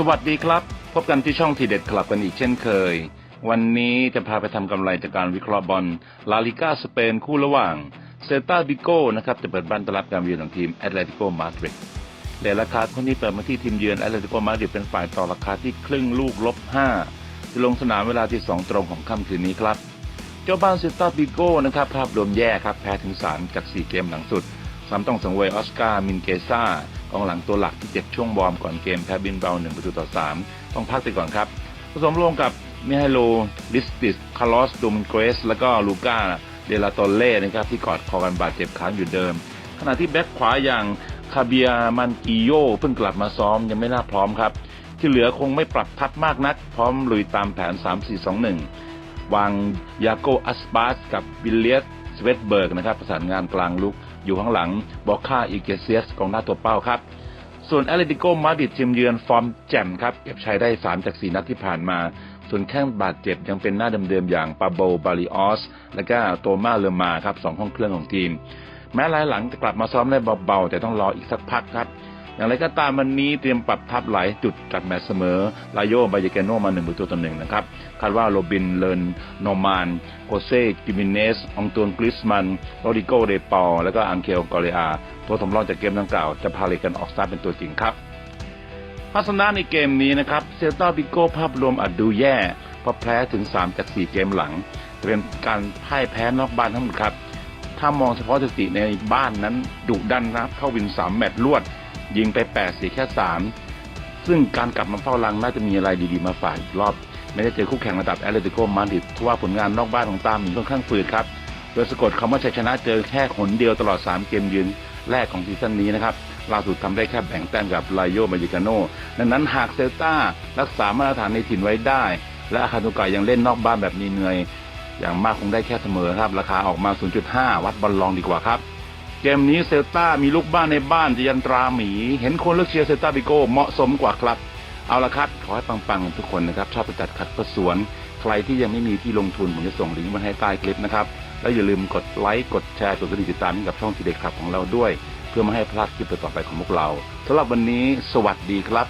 สวัสดีครับ พบกันที่ช่องทีเด็ดคลับกันอีกเช่นเคย วันนี้จะพาไปทำกำไรจากการวิเคราะห์บอลลาลิก้าสเปนคู่ระหว่างเซตาบิโก้นะครับจะเปิดบ้านต้อนรับการเยือนของทีมแอตเลติโกมาดริดเดราคาคนที่เปิดมาที่ทีมเยือนแอตเลติโกมาดริดเป็นฝ่ายต่อราคาที่ครึ่งลูกลบ5จะลงสนามเวลาที่ 2 ตรงของค่ำคืนนี้ครับ เจ้าบ้านเซตาบิโก้นะครับภาพรวมแย่ครับแพ้ถึง3จาก 4 เกมหลังสุดซ้ำต้องสังเวยออสการ์มินเกซ่า กองหลังตัวหลักที่เจ็บช่วงวอร์มก่อนเกมแพ้บินเบา1ประตูต่อ 3 ต้องพักไปก่อนครับ ผสมรวมกับมิไฮโลลิสติสคาร์ลอสดูมเกรส แล้วก็ลูก้าเดลาโตเล่นะครับที่กอดคอกันบาดเจ็บค้างอยู่เดิม ขณะที่แบ็คขวาอย่างคาเบียมันกิโยเพิ่งกลับมาซ้อมยังไม่น่าพร้อมครับ ที่เหลือคงไม่ปรับทัพมากนัก พร้อมลุยตามแผน 3-4-2-1 วางยาโกอัสบาสกับวิลเลียสสเวตเบิร์กนะครับประสานงานกลางลุก อยู่ข้างหลังบอกค่าอิเกเซียสกองหน้าตัวเป้าครับ ส่วนแอตเลติโกมาดริดทีมเยือนฟอร์มแจ่มครับเก็บชัยได้ 3 จาก 4 นัดที่ผ่านมา ส่วนแข้งบาดเจ็บยังเป็นหน้าเดิมๆอย่างปาโบบาริออส และก็โตมาเลอมาครับสองห้องเครื่องของทีม แม้รายหลังจะกลับมาซ้อมได้เบาๆ แต่ต้องรออีกสักพักครับ อย่างไรก็ตามวันนี้เตรียมปรับทับหลายจุดจากแมตช์เสมอลาโยบายเกโนมาหนึ่งประตูต่อหนึ่งนะครับ คาดว่าโรบินเลนโนมานโกเซกิมิเนสองตวนกริสมันโรดิโกเดปอลและก็อังเคลกอเรอาตัวสำรองจากเกมดังกล่าวจะพาเลกันออกสตาร์เป็นตัวจริงครับพัฒนาในเกมนี้นะครับเซลตาบิโก้ภาพรวมอาจดูแย่เพราะแพ้ถึง 3 จาก 4 เกมหลังเป็นการพ่ายแพ้นอกบ้านทั้งหมดครับ ถ้ามองเฉพาะสถิติในบ้านนั้นดุดันนะครับ เข้าวิน 3 แมตช์รวด ยิงไป8เสียแค่3ซึ่งการกลับมาเฝ้ารังน่าจะมีอะไรดีๆมาฝากอีกรอบ ไม่ได้เจอคู่แข่งระดับแอตเลติโกมาดริดทว่าผลงานนอกบ้านของตามมีค่อนข้างฝืดครับ โดยสะกดคำว่าชัยชนะเจอแค่หนเดียวตลอด 3 เกมยืนแรกของซีซั่นนี้นะครับล่าสุดทำได้แค่แบ่งแต้มกับไลโยมายิกาโนดังนั้นหากเซลตารักษามาตรฐานในถิ่นไว้ได้ และอาคานุกายังเล่นนอกบ้านแบบนี้เหนื่อย อย่างมากคงได้แค่เสมอครับ ราคาออกมา 0.5 วัดบอลลองดีกว่าครับ เกมนี้เซลตามีลูกบ้านในบ้านจะยันตราหมี เห็นคนเลือกเชียร์เซลตาบิโก้เหมาะสมกว่าครับ เอาละครับ ขอให้ปังๆทุกคนนะครับ ชอบประจัดขัดประสวน ใครที่ยังไม่มีที่ลงทุน ผมจะส่งลิงก์มาให้ใต้คลิปนะครับ แล้วอย่าลืมกดไลค์ กดแชร์กดกระดิ่งติดตามกับช่องทีเด็กขับของเราด้วย เพื่อไม่ให้พลาดคลิปต่อไปของพวกเราสำหรับวันนี้ สวัสดีครับ